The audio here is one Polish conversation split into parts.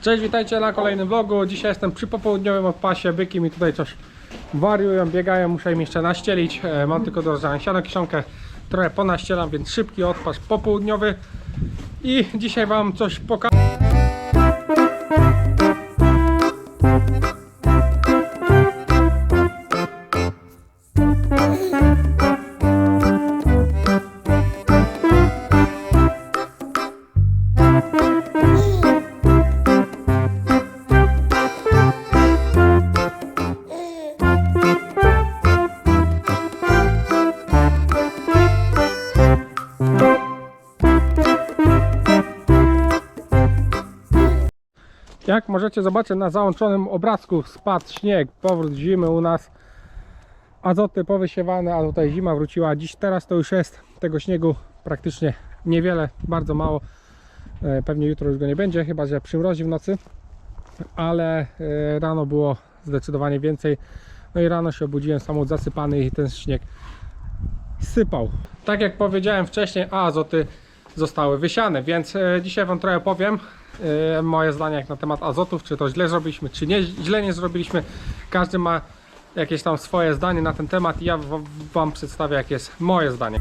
Cześć, witajcie na kolejnym vlogu. Dzisiaj jestem przy popołudniowym odpasie. Byki mi tutaj coś wariują, biegają, muszę im jeszcze naścielić. E, Mam tylko do rozdania siano, kiszonkę, trochę ponaścielam, więc szybki odpas popołudniowy. I dzisiaj Wam coś pokażę. Jak możecie zobaczyć na załączonym obrazku spadł śnieg, powrót zimy u nas. Azoty powysiewane, a tutaj zima wróciła. Dziś teraz to już jest tego śniegu praktycznie niewiele, bardzo mało. E, Pewnie jutro już go nie będzie, chyba że przymrozi w nocy. Ale e, rano było zdecydowanie więcej. No i rano się obudziłem samochód zasypany i ten śnieg sypał. Tak jak powiedziałem wcześniej, azoty zostały wysiane, więc e, dzisiaj Wam trochę powiem moje zdanie jak na temat azotów, czy to źle zrobiliśmy, czy nie, źle nie zrobiliśmy. Każdy ma jakieś tam swoje zdanie na ten temat i ja Wam przedstawię jakie jest moje zdanie.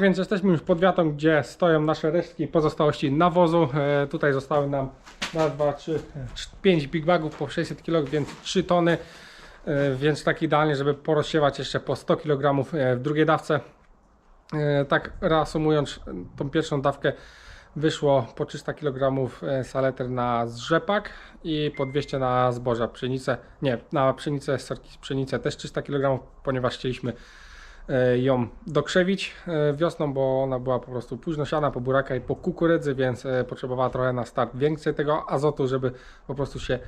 Tak więc jesteśmy już pod wiatą, gdzie stoją nasze resztki pozostałości nawozu. E, tutaj zostały nam raz, dwa, trzy, cz- pięć big bagów po 600 kg, więc 3 tony. E, więc tak idealnie, żeby porozsiewać jeszcze po 100 kg e, w drugiej dawce. Tak reasumując tą pierwszą dawkę wyszło po 300 kg saletr na zrzepak i po 200 na zboża, pszenicę, nie, na pszenicę, sorki, pszenicę też 300 kg, ponieważ chcieliśmy ją dokrzewić e, wiosną, bo ona była po prostu późno siana po buraka i po kukurydzy, więc e, potrzebowała trochę na start więcej tego azotu, żeby po prostu się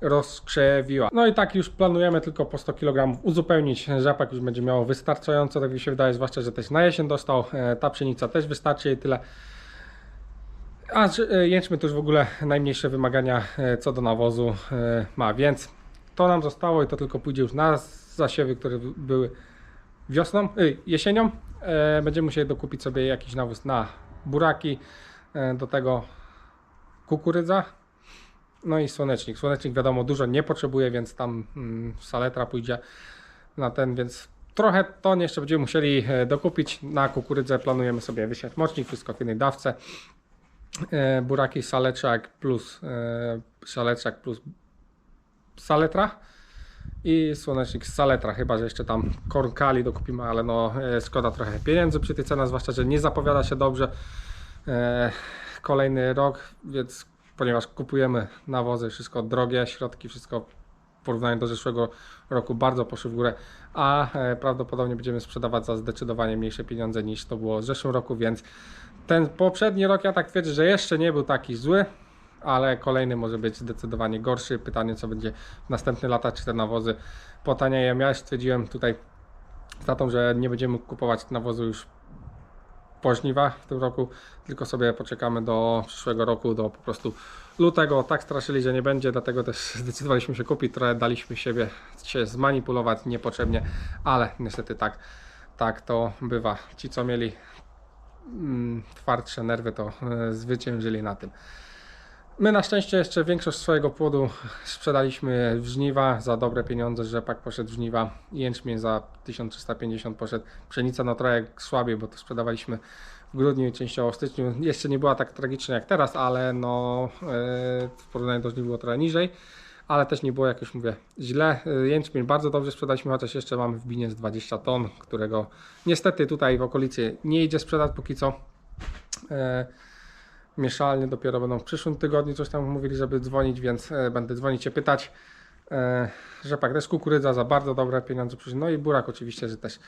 rozkrzewiła. No i tak już planujemy tylko po 100 kg uzupełnić. Rzepak już będzie miało wystarczająco, tak mi się wydaje, zwłaszcza, że też na jesień dostał. E, Ta pszenica też wystarczy i tyle. A e, jęczmy to już w ogóle najmniejsze wymagania e, co do nawozu e, ma, więc to nam zostało i to tylko pójdzie już na zasiewy, które by- były wiosną, y, jesienią. E, Będziemy musieli dokupić sobie jakiś nawóz na buraki, e, do tego kukurydza, no i słonecznik. Słonecznik wiadomo dużo nie potrzebuje, więc tam mm, saletra pójdzie na ten, więc trochę ton jeszcze będziemy musieli e, dokupić. Na kukurydzę planujemy sobie wysiać mocznik, wszystko w jednej dawce. E, buraki saleczak plus e, saleczak plus saletra i słonecznik z saletra, chyba że jeszcze tam kornkali dokupimy, ale no e, szkoda trochę pieniędzy przy tej cenie, zwłaszcza, że nie zapowiada się dobrze e, kolejny rok, więc ponieważ kupujemy nawozy, wszystko drogie, środki, wszystko w porównaniu do zeszłego roku bardzo poszły w górę, a e, prawdopodobnie będziemy sprzedawać za zdecydowanie mniejsze pieniądze niż to było w zeszłym roku, więc ten poprzedni rok ja tak twierdzę, że jeszcze nie był taki zły, ale kolejny może być zdecydowanie gorszy. Pytanie, co będzie w następne lata, czy te nawozy potanieją. Ja stwierdziłem tutaj z tatą, że nie będziemy kupować nawozu już po żniwach w tym roku, tylko sobie poczekamy do przyszłego roku, do po prostu lutego. Tak straszyli, że nie będzie, dlatego też zdecydowaliśmy się kupić, trochę daliśmy siebie się zmanipulować niepotrzebnie, ale niestety tak, tak to bywa. Ci, co mieli mm, twardsze nerwy, to e, zwyciężyli na tym. My na szczęście jeszcze większość swojego płodu sprzedaliśmy w żniwa za dobre pieniądze. Rzepak poszedł w żniwa, jęczmień za 1350 poszedł. Pszenica no trochę słabiej, bo to sprzedawaliśmy w grudniu i częściowo w styczniu. Jeszcze nie była tak tragiczna jak teraz, ale no e, w porównaniu do żniw było trochę niżej. Ale też nie było, jak już mówię, źle. E, Jęczmień bardzo dobrze sprzedaliśmy, chociaż jeszcze mamy w binie z 20 ton, którego niestety tutaj w okolicy nie idzie sprzedać póki co. Mieszalnie dopiero będą w przyszłym tygodniu coś tam mówili, żeby dzwonić, więc e, będę dzwonić się pytać. Rzepak też kukurydza za bardzo dobre pieniądze przyszły. No i burak oczywiście, że też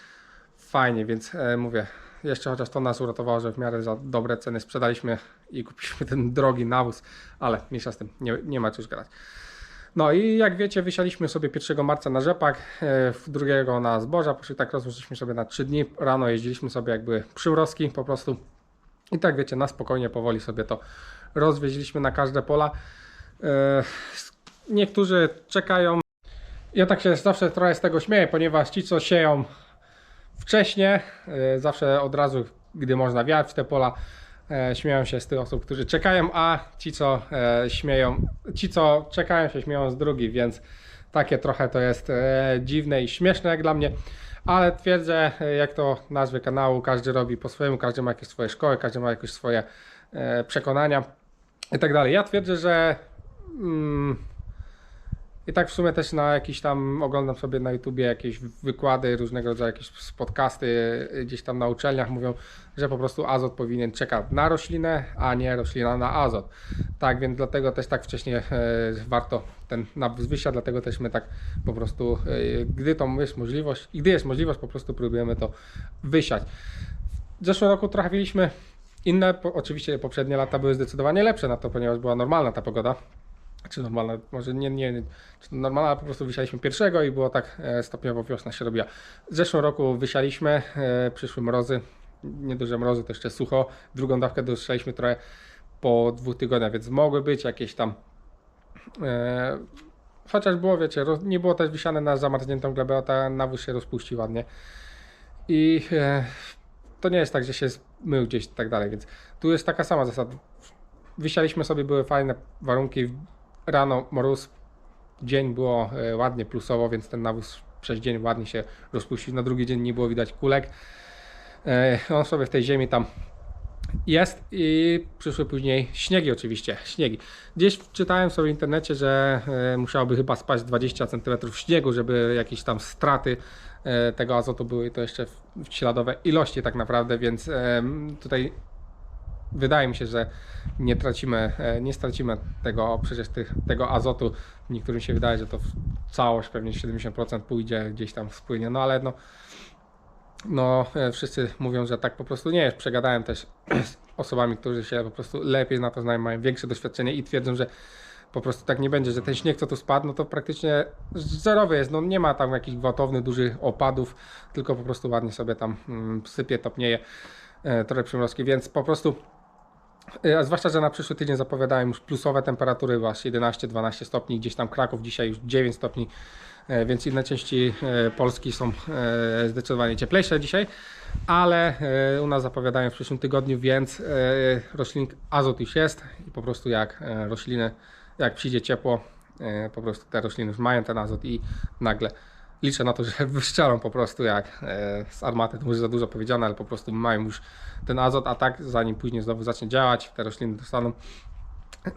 fajnie, więc e, mówię, jeszcze chociaż to nas uratowało, że w miarę za dobre ceny sprzedaliśmy i kupiliśmy ten drogi nawóz, ale mniejsza z tym, nie, nie ma już gadać. No i jak wiecie, wysialiśmy sobie 1 marca na rzepak, e, drugiego na zboża, poszli tak rozłożyliśmy sobie na 3 dni. Rano jeździliśmy sobie jakby przymrozki po prostu. I tak wiecie, na spokojnie, powoli sobie to rozwieźliśmy na każde pola. E, Niektórzy czekają. Ja tak się zawsze trochę z tego śmieję, ponieważ ci, co sieją wcześniej, e, zawsze od razu, gdy można wiać w te pola, e, śmieją się z tych osób, którzy czekają, a ci, co śmieją, ci, co czekają, się śmieją z drugich, więc takie trochę to jest e, dziwne i śmieszne jak dla mnie. Ale twierdzę, e, jak to nazwy kanału, każdy robi po swojemu, każdy ma jakieś swoje szkoły, każdy ma jakieś swoje e, przekonania i tak dalej. Ja twierdzę, że mm, i tak w sumie też na jakiś tam oglądam sobie na YouTubie jakieś wykłady, różnego rodzaju jakieś podcasty y, gdzieś tam na uczelniach mówią, że po prostu azot powinien czekać na roślinę, a nie roślina na azot. Tak, więc dlatego też tak wcześnie e, warto ten nawóz wysiać, dlatego też my tak po prostu, e, gdy to jest możliwość, i gdy jest możliwość, po prostu próbujemy to wysiać. W zeszłym roku trafiliśmy inne, po, oczywiście poprzednie lata były zdecydowanie lepsze na to, ponieważ była normalna ta pogoda czy normalna, może nie, nie czy normalna, po prostu wysialiśmy pierwszego i było tak e, stopniowo wiosna się robiła. W zeszłym roku wysialiśmy, e, przyszły mrozy, nieduże mrozy, to jeszcze sucho. Drugą dawkę dostaliśmy trochę po dwóch tygodniach, więc mogły być jakieś tam e, chociaż było, wiecie, nie było też wysiane na zamarzniętą glebę, a ta nawóz się rozpuścił ładnie. I to nie jest tak, że się zmył gdzieś i tak dalej, więc tu jest taka sama zasada. Wysialiśmy sobie, były fajne warunki, rano mróz, dzień było e, ładnie plusowo, więc ten nawóz przez dzień ładnie się rozpuścił. Na drugi dzień nie było widać kulek. E, On sobie w tej ziemi tam jest i przyszły później śniegi oczywiście, śniegi. Gdzieś czytałem sobie w internecie, że e, musiałoby chyba spaść 20 cm śniegu, żeby jakieś tam straty tego azotu były to jeszcze w śladowe ilości tak naprawdę, więc tutaj wydaje mi się, że nie tracimy, e, nie stracimy tego przecież tych, tego azotu. Niektórym się wydaje, że to całość pewnie 70% pójdzie gdzieś tam spłynie, no ale no, no e, wszyscy mówią, że tak po prostu nie jest. Przegadałem też z osobami, którzy się po prostu lepiej na to znają, mają większe doświadczenie i twierdzą, że po prostu tak nie będzie, że ten śnieg, co tu spadł, no to praktycznie zerowy jest, no nie ma tam jakichś gwałtownych, dużych opadów, tylko po prostu ładnie sobie tam mm, sypie, topnieje e, trochę przymrozki, więc po prostu a zwłaszcza, że na przyszły tydzień zapowiadają już plusowe temperatury, aż 11-12 stopni, gdzieś tam Kraków dzisiaj już 9 stopni, e, więc inne części e, Polski są e, zdecydowanie cieplejsze dzisiaj, ale e, u nas zapowiadają w przyszłym tygodniu, więc e, roślin azot już jest i po prostu jak e, rośliny, jak przyjdzie ciepło, e, po prostu te rośliny już mają ten azot i nagle liczę na to, że wyszczelą po prostu jak e, z armaty, to może za dużo powiedziane, ale po prostu mają już ten azot, a tak zanim później znowu zacznie działać, te rośliny dostaną.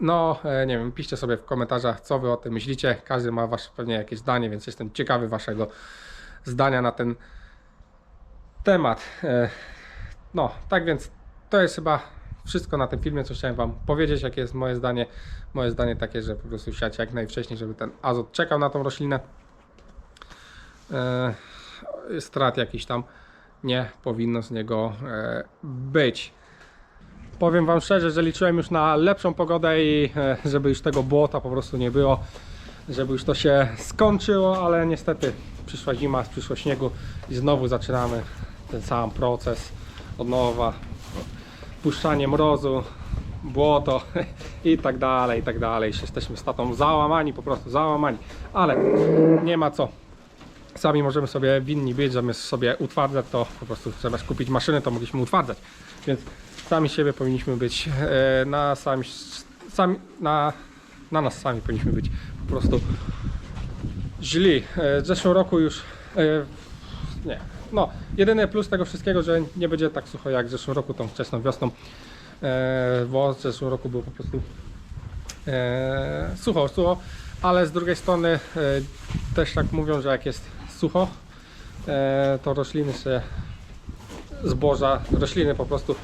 No, e, nie wiem, piszcie sobie w komentarzach, co wy o tym myślicie. Każdy ma wasze pewnie jakieś zdanie, więc jestem ciekawy waszego zdania na ten temat. E, No, tak więc to jest chyba wszystko na tym filmie, co chciałem wam powiedzieć, jakie jest moje zdanie. Moje zdanie takie, że po prostu siać jak najwcześniej, żeby ten azot czekał na tą roślinę. E, Strat jakiś tam nie powinno z niego e, być. Powiem Wam szczerze, że liczyłem już na lepszą pogodę i e, żeby już tego błota po prostu nie było, żeby już to się skończyło, ale niestety przyszła zima, przyszło śniegu i znowu zaczynamy ten sam proces od nowa. Puszczanie mrozu, błoto i tak dalej, i tak dalej. Jesteśmy z tatą załamani, po prostu załamani, ale nie ma co sami możemy sobie winni być, zamiast sobie utwardzać, to po prostu zamiast kupić maszyny, to mogliśmy utwardzać. Więc sami siebie powinniśmy być e, na sami, sami na, na nas sami powinniśmy być po prostu źli. E, w zeszłym roku już e, nie. No, jedyny plus tego wszystkiego, że nie będzie tak sucho jak w zeszłym roku, tą wczesną wiosną. Bo w zeszłym roku było po prostu sucho, sucho, ale z drugiej strony też tak mówią, że jak jest sucho, e, to rośliny się zboża, rośliny po prostu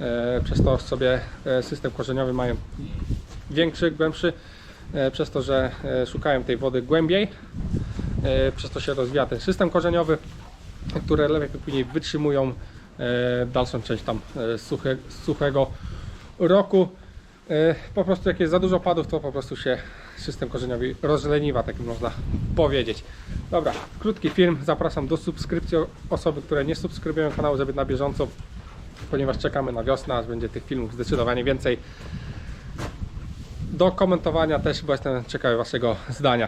e, przez to sobie e, system korzeniowy mają większy, głębszy, przez to, że szukają tej wody głębiej, przez to się rozwija ten system korzeniowy, które lepiej później wytrzymują dalszą część tam suche, suchego roku. E, Po prostu jak jest za dużo padów, to po prostu się system korzeniowy rozleniwa, tak można powiedzieć. Dobra, krótki film. Zapraszam do subskrypcji osoby, które nie subskrybują kanału, żeby na bieżąco, ponieważ czekamy na wiosnę, aż będzie tych filmów zdecydowanie więcej. Do komentowania też, bo jestem ciekawy Waszego zdania.